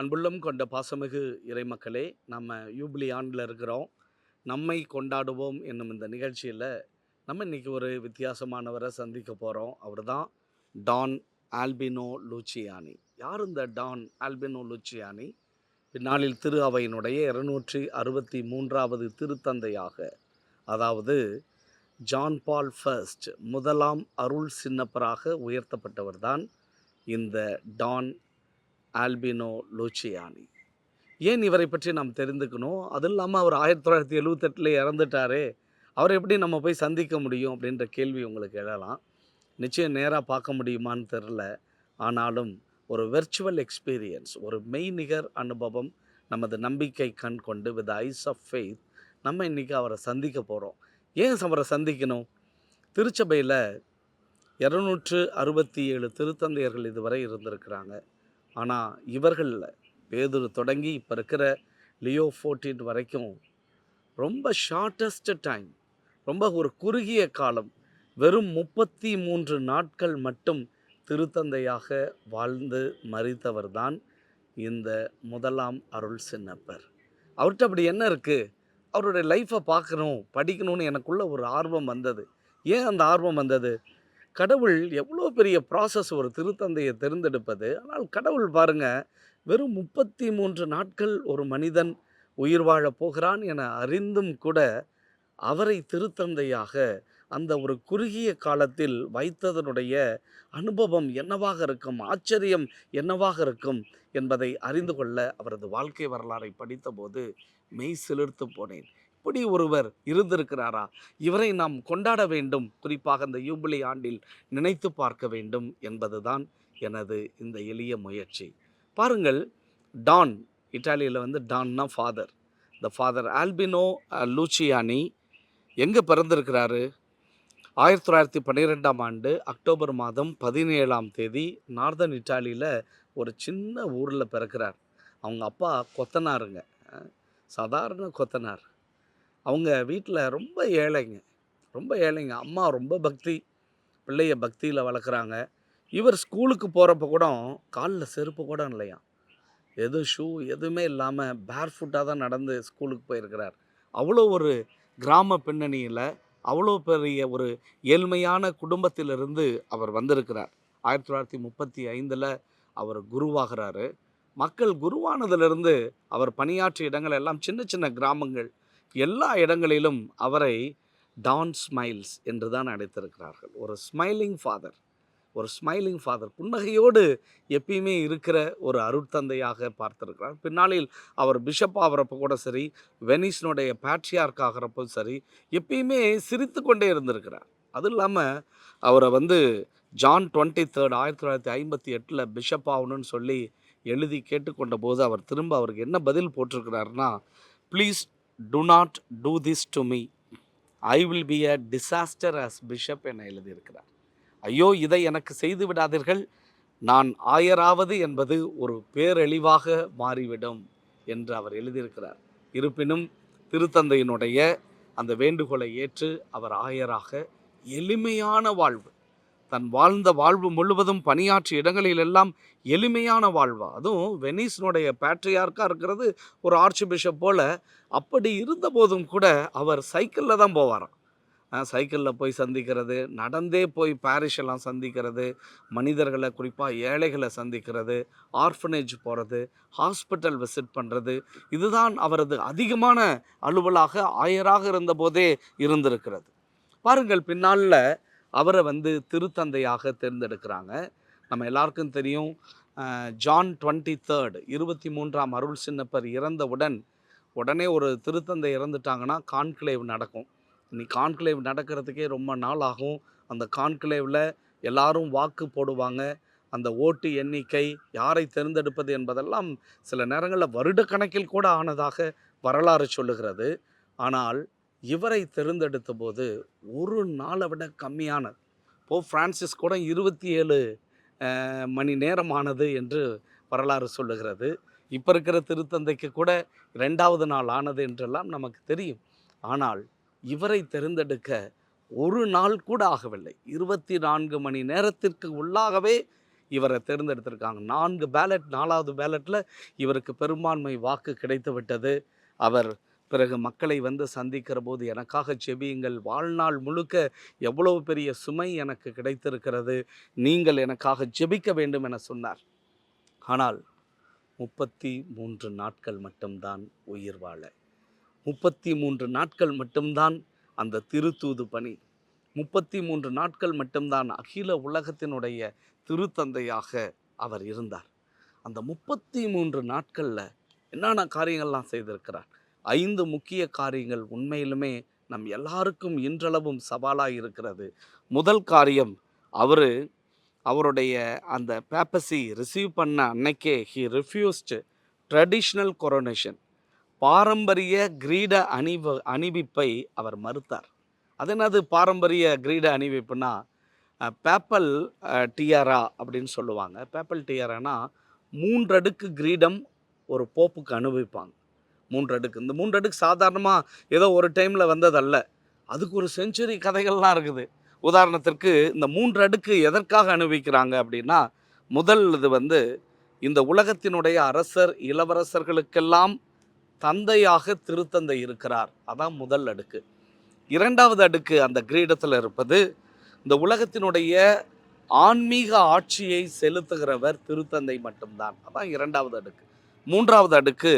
அன்புள்ளம் கொண்ட பாசமிகு இறைமக்களே நம்ம யூப்ளி ஆண்டில் இருக்கிறோம். நம்மை கொண்டாடுவோம் என்னும் இந்த நிகழ்ச்சியில் நம்ம இன்றைக்கி ஒரு வித்தியாசமானவரை சந்திக்க போகிறோம் அவர் தான் டான் ஆல்பினோ லூச்சியானி. யார் இந்த டான் ஆல்பினோ லூச்சியானி? பின்னாளில் திரு அவையினுடைய இருநூற்றி அறுபத்தி மூன்றாவது திருத்தந்தையாக அதாவது ஜான் பால் ஃபர்ஸ்ட் முதலாம் அருள் சின்னப்பராக உயர்த்தப்பட்டவர் தான் இந்த டான் ஆல்பினோ லூச்சியானி. ஏன் இவரை பற்றி நாம் தெரிந்துக்கணும்? அதுவும் இல்லாமல் அவர் ஆயிரத்தி தொள்ளாயிரத்தி எழுவத்தெட்டில் இறந்துட்டாரே. அவரை எப்படி நம்ம போய் சந்திக்க முடியும் அப்படின்ற கேள்வி உங்களுக்கு எழலாம். நிச்சயம் நேராக பார்க்க முடியுமான்னு தெரில ஆனாலும் ஒரு வெர்ச்சுவல் எக்ஸ்பீரியன்ஸ் ஒரு மெய்நிகர் அனுபவம் நமது நம்பிக்கை கண் கொண்டு வித் ஐஸ் ஆஃப் ஃபெய்த் நம்ம இன்றைக்கி அவரை சந்திக்க போகிறோம் ஏன் அவரை சந்திக்கணும்? திருச்சபையில் இரநூற்று அறுபத்தி ஏழு திருத்தந்தையர்கள் இதுவரை இருந்திருக்கிறாங்க. ஆனால் இவர்களில் பேதுரு தொடங்கி இப்போ இருக்கிற லியோ ஃபோர்டீன் வரைக்கும் ரொம்ப ஷார்ட்டஸ்ட் டைம் ரொம்ப ஒரு குறுகிய காலம் வெறும் முப்பத்தி மூன்று நாட்கள் மட்டும் திருத்தந்தையாக வாழ்ந்து மறித்தவர் தான் இந்த முதலாம் அருள் சின்னப்பர். அவர்கிட்ட அப்படி என்ன இருக்குது அவருடைய லைஃப்பை பார்க்கணும் படிக்கணும்னு எனக்குள்ள ஒரு ஆர்வம் வந்தது. ஏன் அந்த ஆர்வம் வந்தது? கடவுள் எவ்வளோ பெரிய ப்ராசஸ் ஒரு திருத்தந்தையை தேர்ந்தெடுப்பது? ஆனால் கடவுள் பாருங்க வெறும் முப்பத்தி மூன்று நாட்கள் ஒரு மனிதன் உயிர் வாழப் போகிறான் என அறிந்தும் கூட அவரை திருத்தந்தையாக அந்த ஒரு குறுகிய காலத்தில் வைத்ததனுடைய அனுபவம் என்னவாக இருக்கும் ஆச்சரியம் என்னவாக இருக்கும் என்பதை அறிந்து கொள்ள அவரது வாழ்க்கை வரலாறை படித்தபோது மெய் சிலிர்த்து போனேன். இப்படி ஒருவர் இருந்திருக்கிறாரா? இவரை நாம் கொண்டாட வேண்டும். குறிப்பாக இந்த யூபிலி ஆண்டில் நினைத்து பார்க்க வேண்டும் என்பதுதான் எனது இந்த எளிய முயற்சி. பாருங்கள் டான் இட்டாலியில் வந்து டான்னா ஃபாதர் இந்த ஃபாதர் ஆல்பினோ லூச்சியானி எங்கே பிறந்திருக்கிறாரு? ஆயிரத்தி தொள்ளாயிரத்தி பன்னிரெண்டாம் ஆண்டு அக்டோபர் மாதம் பதினேழாம் தேதி நார்தன் இட்டாலியில் ஒரு சின்ன ஊரில் பிறக்கிறார். அவங்க அப்பா கொத்தனாருங்க. சாதாரண கொத்தனார். அவங்க வீட்டில் ரொம்ப ஏழைங்க. ரொம்ப ஏழைங்க. அம்மா ரொம்ப பக்தி பிள்ளைய பக்தியில் வளர்க்குறாங்க இவர் ஸ்கூலுக்கு போகிறப்ப கூட காலில் செருப்பு கூட இல்லையா? எதுவும் ஷூ எதுவுமே இல்லாமல் பேர் ஃபுட்டாக தான் நடந்து ஸ்கூலுக்கு போயிருக்கிறார். அவ்வளோ ஒரு கிராம பின்னணியில் அவ்வளோ பெரிய ஒரு ஏழ்மையான குடும்பத்திலிருந்து அவர் வந்திருக்கிறார். ஆயிரத்தி தொள்ளாயிரத்தி முப்பத்தி ஐந்தில் அவர் குருவாகிறாரு. மக்கள் குருவானதிலிருந்து அவர் பணியாற்றிய இடங்கள் எல்லாம் சின்ன சின்ன கிராமங்கள். எல்லா இடங்களிலும் அவரை டான் ஸ்மைல்ஸ் என்று தான் அழைத்திருக்கிறார்கள். ஒரு ஸ்மைலிங் ஃபாதர் ஒரு ஸ்மைலிங் ஃபாதர் புன்னகையோடு எப்பயுமே இருக்கிற ஒரு அருட்தந்தையாக பார்த்துருக்கிறார். பின்னாளில் அவர் பிஷப் ஆகிறப்ப கூட சரி வெனிஸ்னுடைய பேட்ரியார்க் ஆகிறப்போ சரி எப்பயுமே சிரித்து கொண்டே இருந்திருக்கிறார். அது இல்லாமல் அவரை வந்து ஜான் டுவெண்ட்டி தேர்ட் ஆயிரத்தி தொள்ளாயிரத்தி ஐம்பத்தி எட்டில் பிஷப் ஆகணும்னு சொல்லி எழுதி கேட்டுக்கொண்ட போது அவர் திரும்ப அவருக்கு என்ன பதில் போட்டிருக்கிறாருன்னா please do not do this to me I will be a disaster as bishop என எழுதியிருக்கிறார். ஐயோ இதை எனக்கு செய்து விடாதீர்கள். நான் ஆயராவது என்பது ஒரு பேரழிவாக மாறிவிடும் என்று அவர் எழுதியிருக்கிறார். இருப்பினும் திருத்தந்தையினுடைய அந்த வேண்டுகோளை ஏற்று அவர் ஆயராக எளிமையான வாழ்வு தன் வாழ்ந்த வாழ்வு முழுவதும் பணியாற்றிய இடங்களிலெல்லாம் எளிமையான வாழ்வா? அதுவும் வெனிஸ்னுடைய பேட்ரியார்க்காக இருக்கிறது ஒரு ஆர்ச் பிஷப் போல். அப்படி இருந்தபோதும் கூட அவர் சைக்கிளில் தான் போவாராம். சைக்கிளில் போய் சந்திக்கிறது நடந்தே போய் பாரிஷ் எல்லாம் சந்திக்கிறது மனிதர்களை குறிப்பாக ஏழைகளை சந்திக்கிறது ஆர்ஃபனேஜ் போகிறது ஹாஸ்பிட்டல் விசிட் பண்ணுறது இதுதான் அவரது அதிகமான அலுவலாக ஆயராக இருந்தபோதே இருந்திருக்கிறது. பாருங்கள் பின்னாளில் அவரை வந்து திருத்தந்தையாக தேர்ந்தெடுக்கிறாங்க. நம்ம எல்லாருக்கும் தெரியும் ஜான் டுவெண்ட்டி தேர்ட் இருபத்தி மூன்றாம் அருள் சின்னப்பர் இறந்தவுடன் உடனே ஒரு திருத்தந்தை இறந்துட்டாங்கன்னா கான்க்ளேவ் நடக்கும். இன்னைக்கு கான்க்ளேவ் நடக்கிறதுக்கே ரொம்ப நாள் ஆகும். அந்த கான்க்ளேவில் எல்லாரும் வாக்கு போடுவாங்க. அந்த ஓட்டு எண்ணிக்கை யாரை தேர்ந்தெடுப்பது என்பதெல்லாம் சில நேரங்களில் வருடக்கணக்கில் கூட ஆனதாக வரலாறு சொல்லுகிறது. ஆனால் இவரை தேர்ந்தெடுத்த போது ஒரு நாளை விட கம்மியானது. போ ஃப்ரான்சிஸ் கூட இருபத்தி ஏழு மணி நேரமானது என்று வரலாறு சொல்லுகிறது. இப்போ இருக்கிற திருத்தந்தைக்கு கூட ரெண்டாவது நாள் ஆனது என்றெல்லாம் நமக்கு தெரியும். ஆனால் இவரை தேர்ந்தெடுக்க ஒரு நாள் கூட ஆகவில்லை. இருபத்தி நான்கு மணி நேரத்திற்கு உள்ளாகவே இவரை தேர்ந்தெடுத்திருக்காங்க. நான்கு பேலட் நாலாவது பேலட்டில் இவருக்கு பெரும்பான்மை வாக்கு கிடைத்து விட்டது அவர் பிறகு மக்களை வந்து சந்திக்கிற போது எனக்காக செபியுங்கள். வாழ்நாள் முழுக்க எவ்வளவு பெரிய சுமை எனக்கு கிடைத்திருக்கிறது. நீங்கள் எனக்காக ஜெபிக்க வேண்டும் என சொன்னார். ஆனால் முப்பத்தி மூன்று நாட்கள் மட்டும்தான் உயிர் வாழ. முப்பத்தி மூன்று நாட்கள் மட்டும்தான் அந்த திருத்தூது பணி. முப்பத்தி மூன்று நாட்கள் மட்டும்தான் அகில உலகத்தினுடைய திருத்தந்தையாக அவர் இருந்தார். அந்த முப்பத்தி மூன்று நாட்களில் என்னென்ன காரியங்கள்லாம் செய்திருக்கிறார்? ஐந்து முக்கிய காரியங்கள் உண்மையிலுமே நம் எல்லாருக்கும் இன்றளவும் சவாலாக இருக்கிறது. முதல் காரியம் அவர் அவருடைய அந்த பேப்பசி ரிசீவ் பண்ண அன்னைக்கே ஹி ரிஃப்யூஸ்டு ட்ரெடிஷ்னல் கொரோனேஷன் பாரம்பரிய கிரீட அணிவ அணிவிப்பை அவர் மறுத்தார். அது என்னது பாரம்பரிய கிரீட அணிவிப்புனா பேப்பல் டியாரா அப்படின்னு சொல்லுவாங்க. பேப்பல் டியாரானா மூன்றடுக்கு கிரீடம் ஒரு போப்புக்கு அனுபவிப்பாங்க மூன்று அடுக்கு இந்த மூன்று அடுக்கு சாதாரணமாக ஏதோ ஒரு டைமில் வந்ததல்ல. அதுக்கு ஒரு செஞ்சுரி கதைகள்லாம் இருக்குது. உதாரணத்திற்கு இந்த மூன்று அடுக்கு எதற்காக அனுபவிக்கிறாங்க அப்படின்னா முதல் இது வந்து இந்த உலகத்தினுடைய அரசர் இளவரசர்களுக்கெல்லாம் தந்தையாக திருத்தந்தை இருக்கிறார். அதான் முதல் அடுக்கு. இரண்டாவது அடுக்கு அந்த கிரீடத்தில் இருப்பது இந்த உலகத்தினுடைய ஆன்மீக ஆட்சியை செலுத்துகிறவர் திருத்தந்தை மட்டும்தான். அதான் இரண்டாவது அடுக்கு. மூன்றாவது அடுக்கு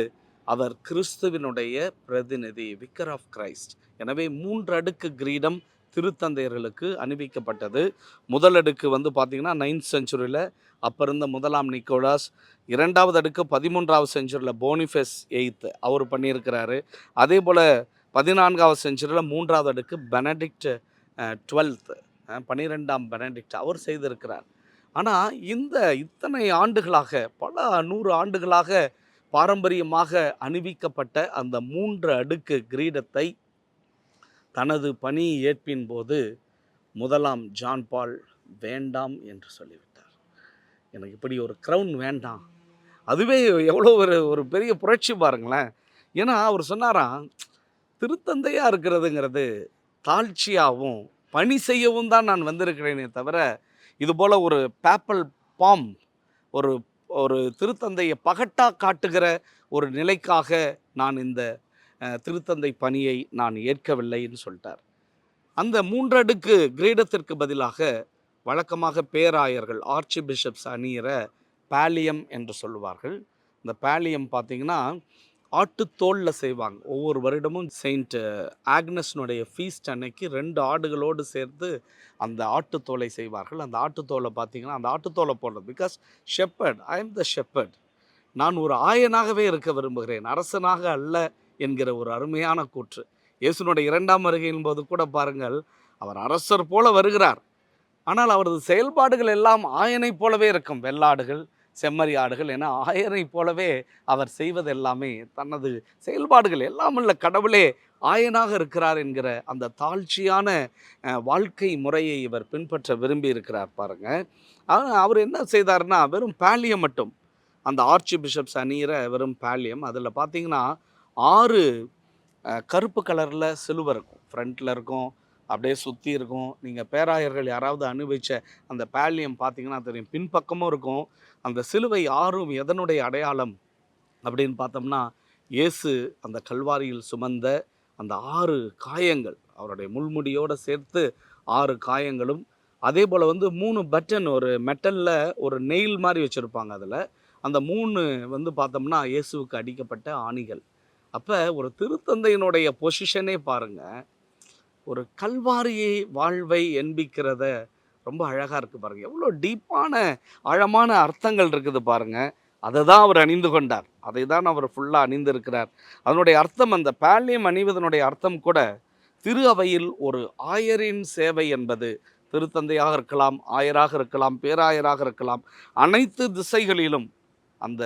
அவர் கிறிஸ்துவினுடைய பிரதிநிதி விக்கர் ஆஃப் கிரைஸ்ட் எனவே மூன்று அடுக்கு கிரீடம் திருத்தந்தையர்களுக்கு அணிவிக்கப்பட்டது. முதல் அடுக்கு வந்து பார்த்திங்கன்னா நைன்த் செஞ்சுரியில் அப்போ இருந்த முதலாம் நிக்கோலாஸ். இரண்டாவது அடுக்கு பதிமூன்றாவது செஞ்சுரியில் போனிஃபெஸ் எயித்து அவர் பண்ணியிருக்கிறாரு. அதே போல் பதினான்காவது செஞ்சுரியில் மூன்றாவது அடுக்கு பெனடிக்ட் டுவெல்த்து பன்னிரெண்டாம் பெனடிக்ட் அவர் செய்திருக்கிறார். ஆனால் இந்த இத்தனை ஆண்டுகளாக பல நூறு ஆண்டுகளாக பாரம்பரியமாக அணிவிக்கப்பட்ட அந்த மூன்று அடுக்கு கிரீடத்தை தனது பணி ஏற்பின் போது முதலாம் ஜான் பால் வேண்டாம் என்று சொல்லிவிட்டார். எனக்கு இப்படி ஒரு க்ரௌன் வேண்டாம். அதுவே எவ்வளோ ஒரு ஒரு பெரிய புரட்சி பாருங்களேன். ஏன்னா அவர் சொன்னாராம் திருத்தந்தையாக இருக்கிறதுங்கிறது தாழ்ச்சியாகவும் பணி செய்யவும் தான் நான் வந்திருக்கிறேனே தவிர இது போல் ஒரு பேப்பல் பாம் ஒரு ஒரு திருத்தந்தையை பகட்டா காட்டுகிற ஒரு நிலைக்காக நான் இந்த திருத்தந்தை பணியை நான் ஏற்கவில்லைன்னு சொல்லிட்டார். அந்த மூன்றடுக்கு கிரீடத்திற்கு பதிலாக வழக்கமாக பேராயர்கள் ஆர்ச்சி பிஷப்ஸ் அணியிற பேலியம் என்று சொல்லுவார்கள். இந்த பேலியம் பார்த்தீங்கன்னா ஆட்டுத்தோலில் செய்வாங்க. ஒவ்வொரு வருடமும் செயின்ட் ஆக்னஸ்னுடைய ஃபீஸ்ட் அன்னைக்கு ரெண்டு ஆடுகளோடு சேர்த்து அந்த ஆட்டுத்தோலை செய்வார்கள். அந்த ஆட்டுத்தோலை பார்த்தீங்கன்னா அந்த ஆட்டுத்தோலை போடுறது. Because shepherd I am the shepherd நான் ஒரு ஆயனாகவே இருக்க விரும்புகிறேன். அரசனாக அல்ல என்கிற ஒரு அருமையான கூற்று. இயேசுனுடைய இரண்டாம் வருகையின் போது கூட பாருங்கள் அவர் அரசர் போல வருகிறார். ஆனால் அவரது செயல்பாடுகள் எல்லாம் ஆயனைப் போலவே இருக்கும். வெள்ளாடுகள் செம்மறி ஆடுகள் என ஆயனைப் போலவே அவர் செய்வது எல்லாமே தனது செயல்பாடுகள் எல்லாம் உள்ள கடவுளே ஆயனாக இருக்கிறார் என்கிற அந்த தாழ்ச்சியான வாழ்க்கை முறையை இவர் பின்பற்ற விரும்பி இருக்கிறார் பாருங்க. அவர் என்ன செய்தார்னா வெறும் பேலியம் மட்டும். அந்த ஆர்ச்சி பிஷப்ஸ் அணியிற வெறும் பேலியம். அதில் பார்த்தீங்கன்னா ஆறு கருப்பு கலரில் சிலுவை இருக்கும். ஃப்ரண்ட்டில் இருக்கும் அப்படியே சுற்றி இருக்கும். நீங்கள் பேராயர்கள் யாராவது அனுபவித்த அந்த பேலியம் பார்த்தீங்கன்னா தெரியும். பின்பக்கமும் இருக்கும். அந்த சிலுவை ஆறும் எதனுடைய அடையாளம் அப்படின்னு பார்த்தோம்னா இயேசு அந்த கல்வாரியில் சுமந்த அந்த ஆறு காயங்கள் அவருடைய முள்முடியோடு சேர்த்து ஆறு காயங்களும் அதே போல் வந்து மூணு பட்டன் ஒரு மெட்டலில் ஒரு நெயில் மாதிரி வச்சுருப்பாங்க அதில். அந்த மூணு வந்து பார்த்தோம்னா இயேசுவுக்கு அடிக்கப்பட்ட ஆணிகள். அப்போ ஒரு திருத்தந்தையினுடைய பொசிஷனே பாருங்கள் ஒரு கல்வாரியை வாழ்வை என்பிக்கிறத ரொம்ப அழகாக இருக்குது பாருங்கள் எவ்வளோ டீப்பான ஆழமான அர்த்தங்கள் இருக்குது பாருங்கள் அதை தான் அவர் அணிந்து கொண்டார். அதை தான் அவர் ஃபுல்லாக அணிந்திருக்கிறார். அதனுடைய அர்த்தம் அந்த பேலியம் அணிவதனுடைய அர்த்தம் கூட திரு அவையில் ஒரு ஆயரின் சேவை என்பது. திருத்தந்தையாக இருக்கலாம் ஆயராக இருக்கலாம் பேராயராக இருக்கலாம். அனைத்து திசைகளிலும் அந்த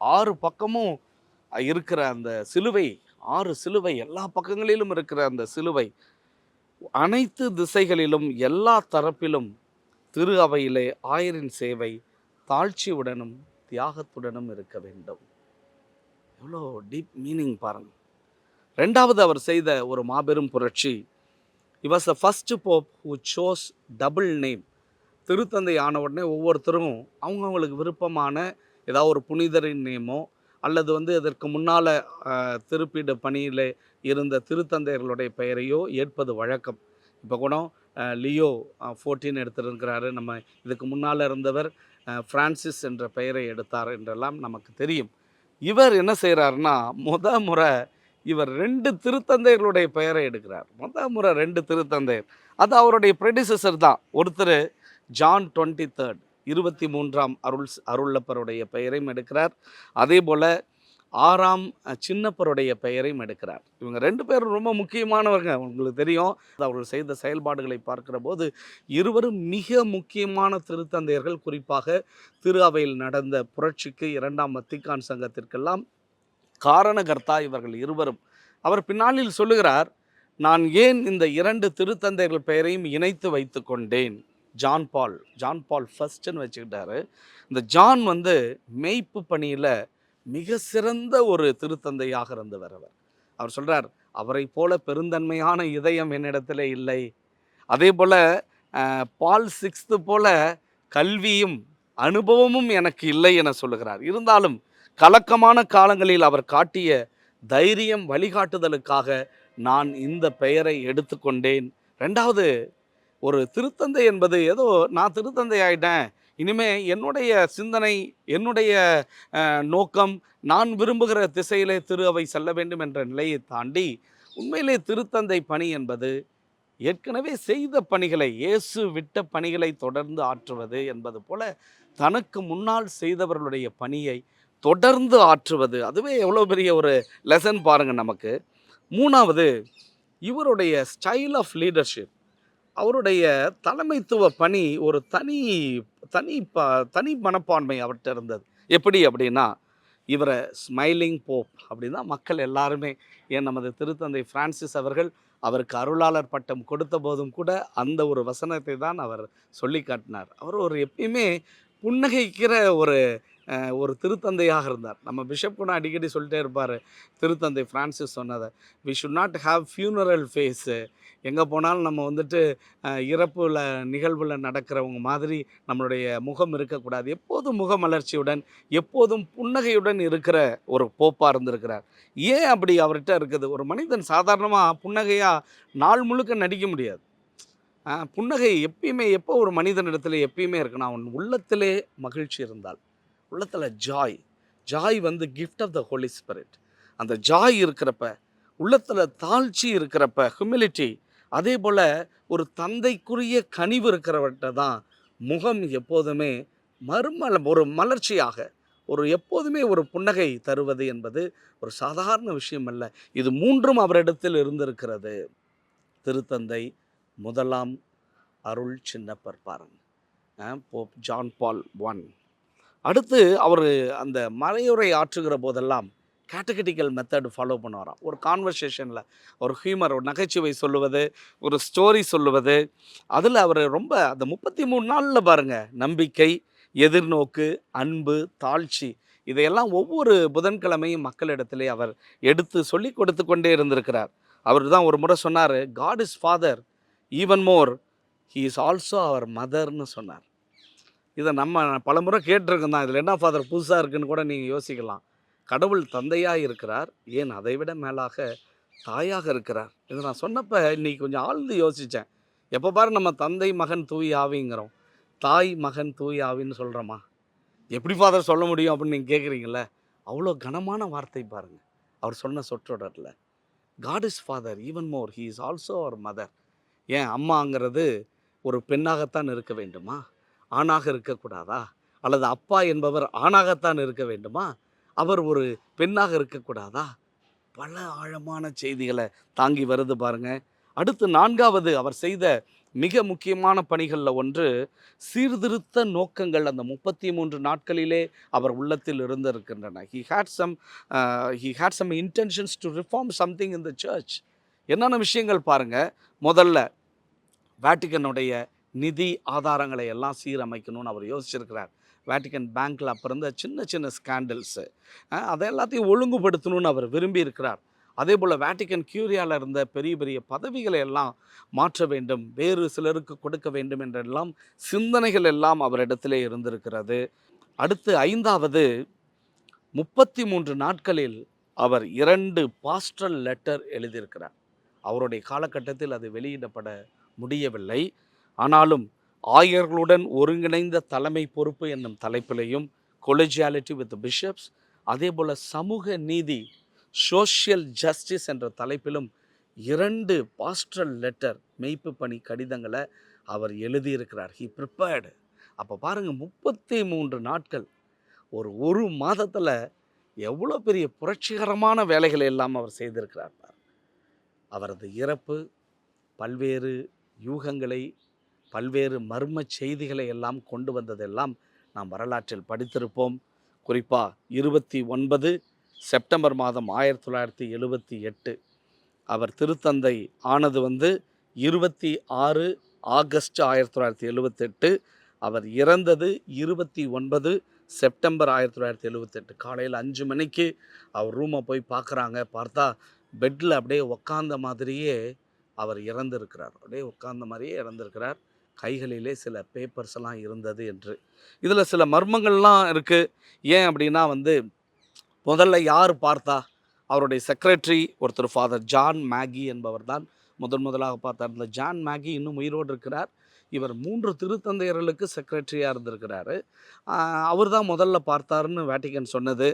ஆறு பக்கமும் இருக்கிற அந்த சிலுவை ஆறு சிலுவை எல்லா பக்கங்களிலும் இருக்கிற அந்த சிலுவை அனைத்து திசைகளிலும் எல்லா தரப்பிலும் திரு அவையிலே ஆயரின் சேவை தாழ்ச்சியுடனும் தியாகத்துடனும் இருக்க வேண்டும். எவ்வளோ டீப் மீனிங் பாருங்கள் ரெண்டாவது அவர் செய்த ஒரு மாபெரும் புரட்சி he was was the pope who chose double name திருத்தந்தை ஆன உடனே ஒவ்வொருத்தரும் அவங்கவுங்களுக்கு விருப்பமான ஏதாவது ஒரு புனிதரின் நேமோ அல்லது வந்து இதற்கு முன்னால் திருப்பீடு பணியில் இருந்த திருத்தந்தையர்களுடைய பெயரையோ ஏற்பது வழக்கம். இப்போ கூட லியோ ஃபோர்டீன் எடுத்திருக்கிறாரு. நம்ம இதுக்கு முன்னால் இருந்தவர் ஃப்ரான்சிஸ் என்ற பெயரை எடுத்தார் என்றெல்லாம் நமக்கு தெரியும். இவர் என்ன செய்கிறாருன்னா முத முறை இவர் ரெண்டு திருத்தந்தையர்களுடைய பெயரை எடுக்கிறார். முத முறை ரெண்டு திருத்தந்தையர். அது அவருடைய ப்ரெடிசஸர் தான். ஒருத்தர் ஜான் டுவெண்ட்டி தேர்ட் இருபத்தி மூன்றாம் அருள் அருளப்பருடைய பெயரையும் எடுக்கிறார். அதே போல் ஆறாம் சின்னப்பருடைய பெயரையும் எடுக்கிறார். இவங்க ரெண்டு பேரும் ரொம்ப முக்கியமானவங்க உங்களுக்கு தெரியும் அவர்கள் செய்த செயல்பாடுகளை பார்க்கிற போது இருவரும் மிக முக்கியமான திருத்தந்தையர்கள். குறிப்பாக திரு அவையில் நடந்த புரட்சிக்கு இரண்டாம் வத்திக்கான் சங்கத்திற்கெல்லாம் காரணகர்த்தா இவர்கள் இருவரும். அவர் பின்னாளில் சொல்லுகிறார் நான் ஏன் இந்த இரண்டு திருத்தந்தைகள் பெயரையும் இணைத்து வைத்து கொண்டேன்? ஜான் பால் ஜான் பால் ஃபர்ஸ்ட்னு வச்சுக்கிட்டாரு. இந்த ஜான் வந்து மெய்ப்பு பணியில் மிக சிறந்த ஒரு திருத்தந்தையாக இருந்தவர் அவர். அவர் சொல்கிறார் அவரை போல பெருந்தன்மையான இதயம் என்னிடத்தில் இல்லை. அதே போல் பால் சிக்ஸ்த்து போல கல்வியும் அனுபவமும் எனக்கு இல்லை என சொல்லுகிறார். இருந்தாலும் கலக்கமான காலங்களில் அவர் காட்டிய தைரியம் வழிகாட்டுதலுக்காக நான் இந்த பெயரை எடுத்துக்கொண்டேன். ரெண்டாவது ஒரு திருத்தந்தை என்பது ஏதோ நான் திருத்தந்தை ஆயிட்டேன். இனிமே என்னுடைய சிந்தனை என்னுடைய நோக்கம் நான் விரும்புகிற திசையிலே திரு அவை செல்ல வேண்டும் என்ற நிலையை தாண்டி உண்மையிலே திருத்தந்தை பணி என்பது ஏற்கனவே செய்த பணிகளை இயேசு விட்ட பணிகளை தொடர்ந்து ஆற்றுவது என்பது போல தனக்கு முன்னால் செய்தவர்களுடைய பணியை தொடர்ந்து ஆற்றுவது. அதுவே எவ்வளோ பெரிய ஒரு லெசன் பாருங்கள் நமக்கு. மூணாவது இவருடைய ஸ்டைல் ஆஃப் லீடர்ஷிப் அவருடைய தலைமைத்துவ பணி ஒரு தனி தனி ப தனி மனப்பான்மை அவர்கிட்ட இருந்தது. எப்படி அப்படின்னா இவரை ஸ்மைலிங் போப் அப்படின்னா மக்கள் எல்லாருமே ஏன் நமது திருத்தந்தை பிரான்சிஸ் அவர்கள் அவருக்கு அருளாளர் பட்டம் கொடுத்த போதும் கூட அந்த ஒரு வசனத்தை தான் அவர் சொல்லி காட்டினார். அவர் ஒரு எப்பயுமே புன்னகைக்கிற ஒரு ஒரு திருத்தந்தையாக இருந்தார். நம்ம பிஷப் கூட அடிக்கடி சொல்லிட்டே இருப்பார். திருத்தந்தை ஃப்ரான்சிஸ் சொன்னதை. We should not have funeral face எங்கே போனாலும் நம்ம வந்துட்டு இறப்பில் இறப்புல நிகழ்வில் நடக்கிறவங்க மாதிரி நம்மளுடைய முகம் இருக்கக்கூடாது. எப்போதும் முகமலர்ச்சியுடன் எப்போதும் புன்னகையுடன் இருக்கிற ஒரு போப்பாக இருந்திருக்கிறார். ஏன் அப்படி அவர்கிட்ட இருக்குது? ஒரு மனிதன் சாதாரணமாக புன்னகையாக நாள் முழுக்க நடிக்க முடியாது. புன்னகை எப்பயுமே எப்போ ஒரு மனிதனிடத்துல எப்பயுமே இருக்கணும் அவன் உள்ளத்திலே மகிழ்ச்சி இருந்தால். உள்ளத்தில் ஜாய் ஜாய் வந்து gift of the holy spirit அந்த ஜாய் இருக்கிறப்ப உள்ளத்தில் தாழ்ச்சி இருக்கிறப்ப ஹியூமிலிட்டி அதே போல் ஒரு தந்தைக்குரிய கனிவு இருக்கிறவர்கிட்ட தான் முகம் எப்போதுமே மறுமல ஒரு மலர்ச்சியாக ஒரு எப்போதுமே ஒரு புன்னகை தருவது என்பது ஒரு சாதாரண விஷயம் அல்ல. இது மூன்றும் அவரிடத்தில் இருந்திருக்கிறது. திருத்தந்தை முதலாம் அருள் சின்னப்பர் பாருங்க போப் ஜான் பால் ஒன் அடுத்து அவர் அந்த மறையுரை ஆற்றுகிற போதெல்லாம் கேட்டகட்டிக்கல் மெத்தட் ஃபாலோ பண்ணுவாராம். ஒரு கான்வர்சேஷனில் ஒரு ஹியூமர் ஒரு நகைச்சுவை சொல்லுவது ஒரு ஸ்டோரி சொல்லுவது. அதில் அவர் ரொம்ப அந்த முப்பத்தி மூணு நாளில் பாருங்கள் நம்பிக்கை எதிர்நோக்கு அன்பு தாழ்ச்சி இதையெல்லாம் ஒவ்வொரு புதன்கிழமையும் மக்களிடத்திலே அவர் எடுத்து சொல்லி கொடுத்து கொண்டே இருந்திருக்கிறார். அவர் தான் ஒரு முறை சொன்னார் God is father even more he is also அவர் மதர்னு சொன்னார். இதை நம்ம பல முறை கேட்டிருக்கோம் தான். இதில் என்ன ஃபாதர் புதுசாக இருக்குன்னு கூட நீங்கள் யோசிக்கலாம். கடவுள் தந்தையாக இருக்கிறார். ஏன் அதை விட மேலாக தாயாக இருக்கிறார்? இதை நான் சொன்னப்போ இன்னைக்கு கொஞ்சம் ஆழ்ந்து யோசித்தேன் எப்போ பாரு நம்ம தந்தை மகன் தூய் ஆவிங்கிறோம். தாய் மகன் தூய் ஆவின்னு சொல்கிறோமா எப்படி ஃபாதர் சொல்ல முடியும் அப்படின்னு நீங்கள் கேட்குறீங்களே அவ்வளோ கனமான வார்த்தை பாருங்கள் அவர் சொன்ன சொற்றொடரில் God is father even more he is also our mother ஏன் அம்மாங்கிறது ஒரு பெண்ணாகத்தான் இருக்க வேண்டுமா? ஆணாக இருக்கக்கூடாதா? அல்லது அப்பா என்பவர் ஆணாகத்தான் இருக்க வேண்டுமா? அவர் ஒரு பெண்ணாக இருக்கக்கூடாதா? பல ஆழமான செய்திகளை தாங்கி வருது பாருங்க. அடுத்து நான்காவது அவர் செய்த மிக முக்கியமான பணிகளில் ஒன்று சீர்திருத்த நோக்கங்கள். அந்த முப்பத்தி மூன்று நாட்களிலே அவர் உள்ளத்தில் இருந்திருக்கின்றன. He had some he had some intentions to reform something in the church என்னென்ன விஷயங்கள் பாருங்க. முதல்ல வேட்டிகனுடைய நிதி ஆதாரங்களை எல்லாம் சீரமைக்கணும்னு அவர் யோசிச்சிருக்கிறார். வேட்டிக்கன் பேங்க்கில் அப்போ இருந்த சின்ன சின்ன ஸ்கேண்டல்ஸு அதை எல்லாத்தையும் ஒழுங்குபடுத்தணும்னு அவர் விரும்பி இருக்கிறார் அதே போல் வேட்டிக்கன் கியூரியாவில் இருந்த பெரிய பெரிய பதவிகளை எல்லாம் மாற்ற வேண்டும் வேறு சிலருக்கு கொடுக்க வேண்டும் என்றெல்லாம் சிந்தனைகள் எல்லாம் அவரிடத்திலே இருந்திருக்கிறது. அடுத்து ஐந்தாவது முப்பத்தி மூன்று நாட்களில் அவர் இரண்டு பாஸ்டல் லெட்டர் எழுதியிருக்கிறார். அவருடைய காலகட்டத்தில் அது வெளியிடப்பட முடியவில்லை. ஆனாலும் ஆயர்களுடன் ஒருங்கிணைந்த தலைமை பொறுப்பு என்னும் தலைப்பிலையும் கொலிஜியாலிட்டி வித் பிஷப்ஸ் அதே போல் சமூக நீதி சோஷியல் ஜஸ்டிஸ் என்ற தலைப்பிலும் இரண்டு பாஸ்டல் லெட்டர் மெய்ப்பு பணி கடிதங்களை அவர் எழுதியிருக்கிறார். ஹி ப்ரிப்பேர்டு அப்போ பாருங்கள் முப்பத்தி மூன்று நாட்கள். ஒரு ஒரு மாதத்தில் எவ்வளோ பெரிய புரட்சிகரமான வேலைகளை எல்லாம் அவர் செய்திருக்கிறார் அவரது இறப்பு பல்வேறு யூகங்களை பல்வேறு மர்ம செய்திகளை எல்லாம் கொண்டு வந்ததெல்லாம் நாம் வரலாற்றில் படித்திருப்போம். குறிப்பாக இருபத்தி ஒன்பது செப்டம்பர் மாதம் ஆயிரத்தி தொள்ளாயிரத்தி எழுபத்தி எட்டு அவர் திருத்தந்தை ஆனது வந்து இருபத்தி ஆறு ஆகஸ்ட் ஆயிரத்தி தொள்ளாயிரத்தி எழுபத்தெட்டு அவர் இறந்தது இருபத்தி ஒன்பது செப்டம்பர் ஆயிரத்தி தொள்ளாயிரத்தி எழுபத்தெட்டு காலையில் அஞ்சு மணிக்கு அவர் ரூமை போய் பார்க்குறாங்க. பார்த்தா பெட்டில் அப்படியே உக்காந்த மாதிரியே அவர் இறந்துருக்கிறார். அப்படியே உட்கார்ந்த மாதிரியே இறந்துருக்கிறார். கைகளிலே சில பேப்பர்ஸ் எல்லாம் இருந்தது என்று. இதில் சில மர்மங்கள்லாம் இருக்குது ஏன் அப்படின்னா வந்து முதல்ல யார் பார்த்தா? அவருடைய செக்ரட்டரி ஒருத்தர் ஃபாதர் ஜான் மேகி என்பவர் தான் முதன் முதலாக பார்த்தார். இந்த ஜான் மேகி இன்னும் உயிரோடு இருக்கிறார். இவர் மூன்று திருத்தந்தையர்களுக்கு செக்ரட்டரியாக இருந்திருக்கிறாரு. அவர் தான் முதல்ல பார்த்தாருன்னு வேட்டிகன் சொன்னது.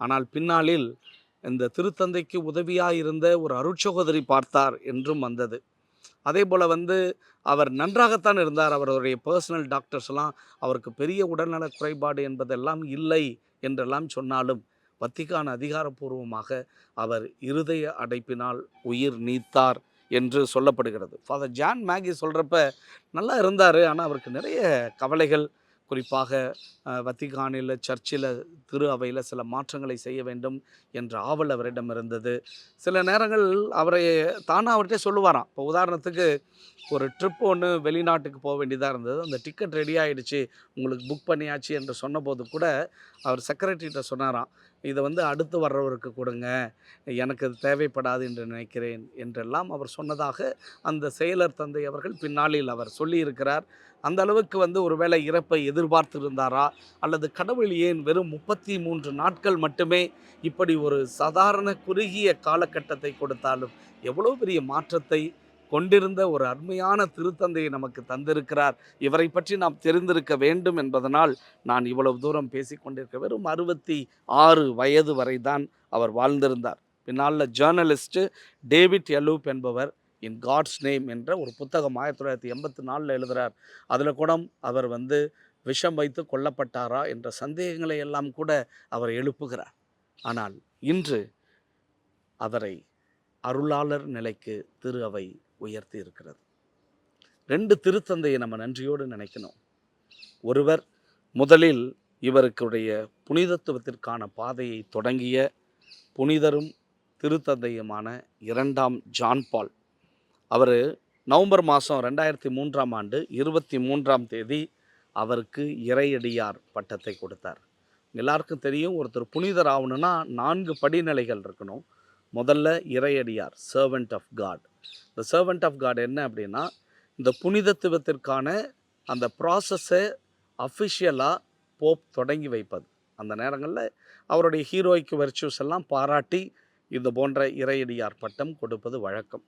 ஆனால் பின்னாளில் இந்த திருத்தந்தைக்கு உதவியாக இருந்த ஒரு அருட்சகோதரி பார்த்தார் என்றும் வந்தது. அதே போல் வந்து அவர் நன்றாகத்தான் இருந்தார். அவருடைய பர்சனல் டாக்டர்ஸ்லாம் அவருக்கு பெரிய உடல்நல குறைபாடு என்பதெல்லாம் இல்லை என்றெல்லாம் சொன்னாலும் வத்திக்கான் அதிகாரப்பூர்வமாக அவர் இருதய அடைப்பினால் உயிர் நீத்தார் என்று சொல்லப்படுகிறது. ஃபாதர் ஜான் மேகி சொல்கிறப்ப நல்லா இருந்தார். ஆனால் அவருக்கு நிறைய கவலைகள் குறிப்பாக வத்திகானில் சர்ச்சில் திரு அவையில் சில மாற்றங்களை செய்ய வேண்டும் என்ற ஆவல் அவரிடம் இருந்தது. சில நேரங்கள் அவரை தானாக அவர்கிட்ட சொல்லுவாராம். இப்போ உதாரணத்துக்கு ஒரு ட்ரிப் ஒன்று வெளிநாட்டுக்கு போக வேண்டியதாக இருந்தது. அந்த டிக்கெட் ரெடி ஆகிடுச்சு உங்களுக்கு புக் பண்ணியாச்சு என்று சொன்னபோது கூட அவர் செக்ரட்டரிகிட்ட சொன்னாராம். இதை வந்து அடுத்து வர்றவருக்கு கொடுங்க. எனக்கு அது தேவைப்படாது என்று நினைக்கிறேன் என்றெல்லாம் அவர் சொன்னதாக அந்த செயலர் தந்தை அவர்கள் பின்னாளில் அவர் சொல்லியிருக்கிறார். அந்த அளவுக்கு வந்து ஒருவேளை இறப்பை எதிர்பார்த்திருந்தாரா? அல்லது கடவுள் ஏன் வெறும் முப்பத்தி மூன்று நாட்கள் மட்டுமே இப்படி ஒரு சாதாரண குறுகிய காலகட்டத்தை கொடுத்தாலும் எவ்வளோ பெரிய மாற்றத்தை கொண்டிருந்த ஒரு அருமையான திருத்தந்தையை நமக்கு தந்திருக்கிறார். இவரை பற்றி நாம் தெரிந்திருக்க வேண்டும் என்பதனால் நான் இவ்வளவு தூரம் பேசிக்கொண்டிருக்க வெறும் அறுபத்தி ஆறு வயது வரை தான் அவர் வாழ்ந்திருந்தார். பின்னால் ஜேர்னலிஸ்ட்டு டேவிட் எலூப் என்பவர் இன் காட்ஸ் நேம் என்ற ஒரு புத்தகம் ஆயிரத்தி தொள்ளாயிரத்தி எண்பத்தி நாலில் எழுதுகிறார் அதில் கூட அவர் வந்து விஷம் வைத்து கொல்லப்பட்டாரா என்ற சந்தேகங்களை எல்லாம் கூட அவர் எழுப்புகிறார். ஆனால் இன்று அவரை அருளாளர் நிலைக்கு திரு அவை உயர்த்தி இருக்கிறது. ரெண்டு திருத்தந்தையை நம்ம நன்றியோடு நினைக்கணும். ஒருவர் முதலில் இவருக்குடைய புனிதத்துவத்திற்கான பாதையை தொடங்கிய புனிதரும் திருத்தந்தையுமான இரண்டாம் ஜான் பால். அவர் நவம்பர் மாதம் ரெண்டாயிரத்தி மூன்றாம் ஆண்டு இருபத்தி மூன்றாம் தேதி அவருக்கு இறையடியார் பட்டத்தை கொடுத்தார். எல்லாருக்கும் தெரியும் ஒருத்தர் புனிதர் ஆகணும்னா நான்கு படிநிலைகள் இருக்கணும். முதல்ல இறையடியார் சர்வெண்ட் ஆஃப் காட் இந்த சர்வெண்ட் ஆஃப் காட் என்ன அப்படின்னா இந்த புனிதத்துவத்திற்கான அந்த ப்ராசஸை அஃபிஷியலாக போப் தொடங்கி வைப்பது. அந்த நேரங்களில் அவருடைய ஹீரோய்க்கு வெர்ச்சுஸ் எல்லாம் பாராட்டி இது போன்ற இறையடியார் பட்டம் கொடுப்பது வழக்கம்.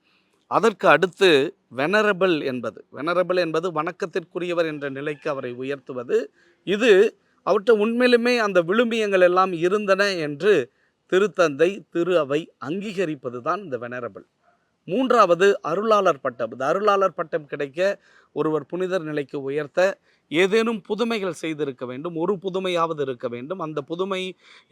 அதற்கு அடுத்து வெனரபிள் என்பது. வெனரபிள் என்பது வணக்கத்திற்குரியவர் என்ற நிலைக்கு அவரை உயர்த்துவது. இது அவற்றை உண்மையிலுமே அந்த விழுமியங்கள் எல்லாம் இருந்தன என்று திருத்தந்தை திரு அவை அங்கீகரிப்பது தான் இந்த வெனரபிள் மூன்றாவது அருளாளர் பட்டம். இந்த அருளாளர் பட்டம் கிடைக்க ஒருவர் புனிதர் நிலைக்கு உயர்த்த ஏதேனும் புதுமைகள் செய்திருக்க வேண்டும் ஒரு புதுமையாவது இருக்க வேண்டும் அந்த புதுமை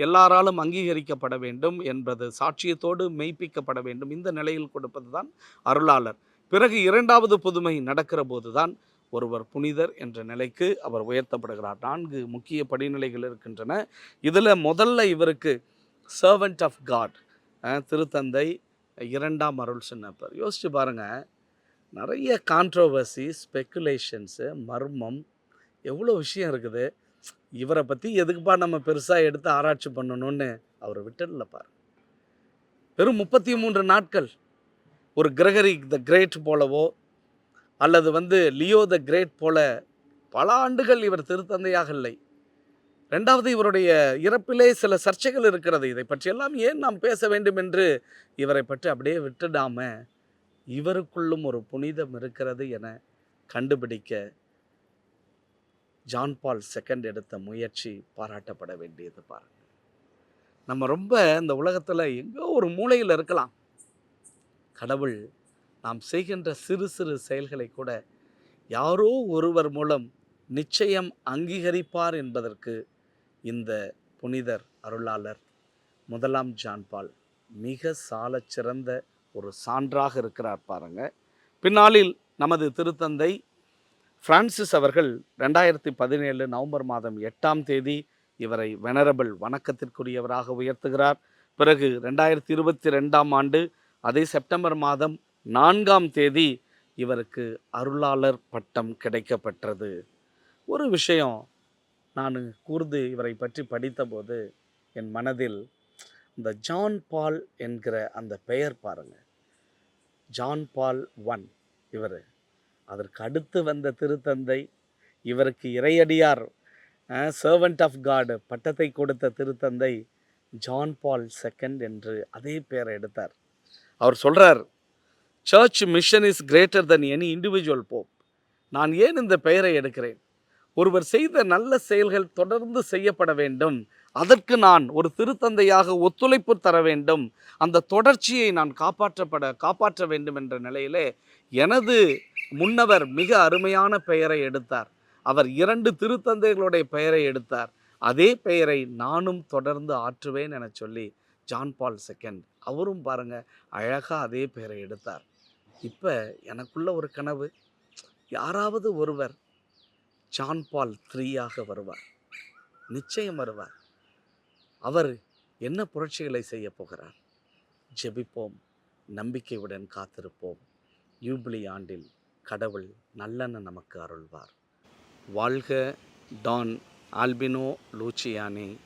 எல்லாராலும் அங்கீகரிக்கப்பட வேண்டும் என்பது சாட்சியத்தோடு மெய்ப்பிக்கப்பட வேண்டும். இந்த நிலையில் கொடுப்பது தான் அருளாளர். பிறகு இரண்டாவது புதுமை நடக்கிற போதுதான் ஒருவர் புனிதர் என்ற நிலைக்கு அவர் உயர்த்தப்படுகிறார். நான்கு முக்கிய படிநிலைகள் இருக்கின்றன. இதில் முதல்ல இவருக்கு சர்வெண்ட் ஆஃப் காட் திருத்தந்தை இரண்டாம் அருள் சின்னப்பர் யோசிச்சு பாருங்கள் நிறைய கான்ட்ரோவர்சி ஸ்பெக்குலேஷன்ஸு மர்மம் எவ்வளோ விஷயம் இருக்குது. இவரை பற்றி எதுக்குப்பா நம்ம பெருசாக எடுத்து ஆராய்ச்சி பண்ணணும்னு அவர் விட்டுடல பாரு. வெறும் முப்பத்தி மூன்று நாட்கள் ஒரு கிரகரி த கிரேட் போலவோ அல்லது வந்து லியோ த கிரேட் போல பல ஆண்டுகள் இவர் திருத்தந்தையாக இல்லை. ரெண்டாவது இவருடைய இறப்பிலே சில சர்ச்சைகள் இருக்கிறது. இதை பற்றியெல்லாம் ஏன் நாம் பேச வேண்டும் என்று இவரை பற்றி அப்படியே விட்டுடாம இவருக்குள்ளும் ஒரு புனிதம் இருக்கிறது என கண்டுபிடிக்க ஜான் பால் செகண்ட் எடுத்த முயற்சி பாராட்டப்பட வேண்டியது பாருங்க. நம்ம ரொம்ப இந்த உலகத்தில் எங்கோ ஒரு மூலையில் இருக்கலாம். கடவுள் நாம் செய்கின்ற சிறு சிறு செயல்களை கூட யாரோ ஒருவர் மூலம் நிச்சயம் அங்கீகரிப்பார் என்பதற்கு இந்த புனிதர் அருளாளர் முதலாம் ஜான்பால் மிக சாலச் சிறந்த ஒரு சான்றாக இருக்கிறார் பாருங்க. பின்னாளில் நமது திருத்தந்தை பிரான்சிஸ் அவர்கள் ரெண்டாயிரத்தி பதினேழு நவம்பர் மாதம் எட்டாம் தேதி இவரை வெனரபிள் வணக்கத்திற்குரியவராக உயர்த்துகிறார். பிறகு ரெண்டாயிரத்தி இருபத்தி ரெண்டாம் ஆண்டு அதே செப்டம்பர் மாதம் நான்காம் தேதி இவருக்கு அருளாளர் பட்டம் கிடைக்கப்பெற்றது. ஒரு விஷயம் நான் கூர்ந்து இவரை பற்றி படித்தபோது என் மனதில் இந்த ஜான் பால் என்கிற அந்த பெயர் பாருங்கள் ஜான் பால் ஒன் இவர். அதற்கு அடுத்து வந்த திருத்தந்தை இவருக்கு இறையடியார் சர்வெண்ட் ஆஃப் காடு பட்டத்தை கொடுத்த திருத்தந்தை ஜான் பால் செகண்ட் என்று அதே பெயரை எடுத்தார். அவர் சொல்கிறார் church mission is greater than any individual pope நான் ஏன் இந்த பெயரை எடுக்கிறேன்? ஒருவர் செய்த நல்ல செயல்கள் தொடர்ந்து செய்யப்பட வேண்டும். அதற்கு நான் ஒரு திருத்தந்தையாக ஒத்துழைப்பு தர வேண்டும். அந்த தொடர்ச்சியை நான் காப்பாற்றப்பட காப்பாற்ற வேண்டும் என்ற நிலையிலே எனது முன்னவர் மிக அருமையான பெயரை எடுத்தார். அவர் இரண்டு திருத்தந்தைகளுடைய பெயரை எடுத்தார். அதே பெயரை நானும் தொடர்ந்து ஆற்றுவேன் என சொல்லி ஜான் பால் செகண்ட் அவரும் பாருங்க அழகாக அதே பெயரை எடுத்தார். இப்போ எனக்குள்ள ஒரு கனவு. யாராவது ஒருவர் ஜான் பால் த்ரீயாக வருவார். நிச்சயம் வருவார். அவர் என்ன புரட்சிகளை செய்ய போகிறார்? ஜெபிப்போம். நம்பிக்கையுடன் காத்திருப்போம். யூபிலி ஆண்டில் கடவுள் நல்லெண்ண நமக்கு அருள்வார். வாழ்க டான் ஆல்பினோ லூச்சியானி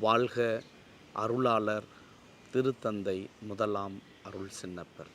வாழ்க அருளாளர் திருத்தந்தை முதலாம் அருள் சின்னப்பர்.